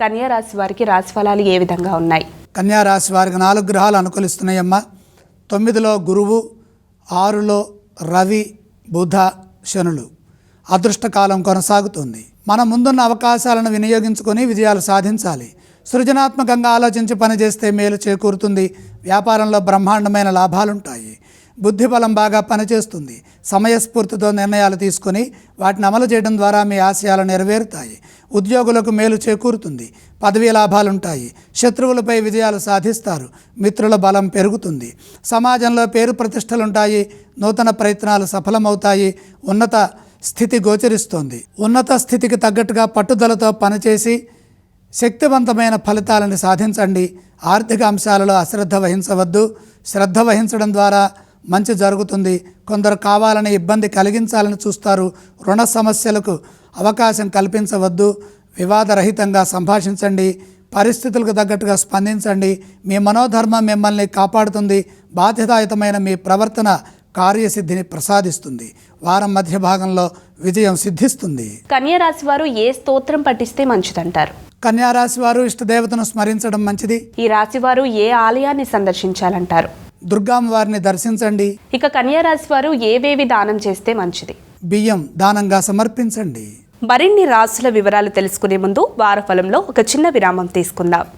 కన్యా రాశి వారికి రాశి ఫలాలు ఏ విధంగా ఉన్నాయి? కన్యా రాశి వారికి నాలుగు గ్రహాలు అనుకూలిస్తున్నాయమ్మా. తొమ్మిదిలో గురువు ఆరులో రవి బుధ శనులు. అదృష్టకాలం కొనసాగుతుంది. మన ముందున్న అవకాశాలను వినియోగించుకొని విజయాలు సాధించాలి. సృజనాత్మకంగా ఆలోచించి పనిచేస్తే మేలు చేకూరుతుంది. వ్యాపారంలో బ్రహ్మాండమైన లాభాలుంటాయి. బుద్ధిబలం బాగా పనిచేస్తుంది. సమయస్ఫూర్తితో నిర్ణయాలు తీసుకొని వాటిని అమలు చేయడం ద్వారా మీ ఆశయాలు నెరవేరుతాయి. ఉద్యోగులకు మేలు చేకూరుతుంది. పదవీ లాభాలుంటాయి. శత్రువులపై విజయాలు సాధిస్తారు. మిత్రుల బలం పెరుగుతుంది. సమాజంలో పేరు ప్రతిష్టలుంటాయి. నూతన ప్రయత్నాలు సఫలమవుతాయి. ఉన్నత స్థితి గోచరిస్తోంది. ఉన్నత స్థితికి తగ్గట్టుగా పట్టుదలతో పనిచేసి శక్తివంతమైన ఫలితాలను సాధించండి. ఆర్థిక అంశాలలో అశ్రద్ధ వహించవద్దు. శ్రద్ధ వహించడం ద్వారా మంచి జరుగుతుంది. కొందరు కావాలని ఇబ్బంది కలిగించాలని చూస్తారు. రుణ సమస్యలకు అవకాశం కల్పించవద్దు. వివాదరహితంగా సంభాషించండి. పరిస్థితులకు తగ్గట్టుగా స్పందించండి. మీ మనోధర్మం మిమ్మల్ని కాపాడుతుంది. బాధ్యతాయుతమైన మీ ప్రవర్తన కార్యసిద్ధిని ప్రసాదిస్తుంది. వారం మధ్య భాగంలో విజయం సిద్ధిస్తుంది. కన్యా రాశి వారు ఏ స్తోత్రం పఠిస్తే మంచిదంటారు? కన్యారాశి వారు ఇష్టదేవతను స్మరించడం మంచిది. ఈ రాశి వారు ఏ ఆలయాన్ని సందర్శించాలంటారు? దుర్గామ్మ వారిని దర్శించండి. ఇక కన్యా రాశి వారు ఏవేవి దానం చేస్తే మంచిది? బియ్యం దానంగా సమర్పించండి. మరిన్ని రాశుల వివరాలు తెలుసుకునే ముందు వారఫలంలో ఒక చిన్న విరామం తీసుకుందాం.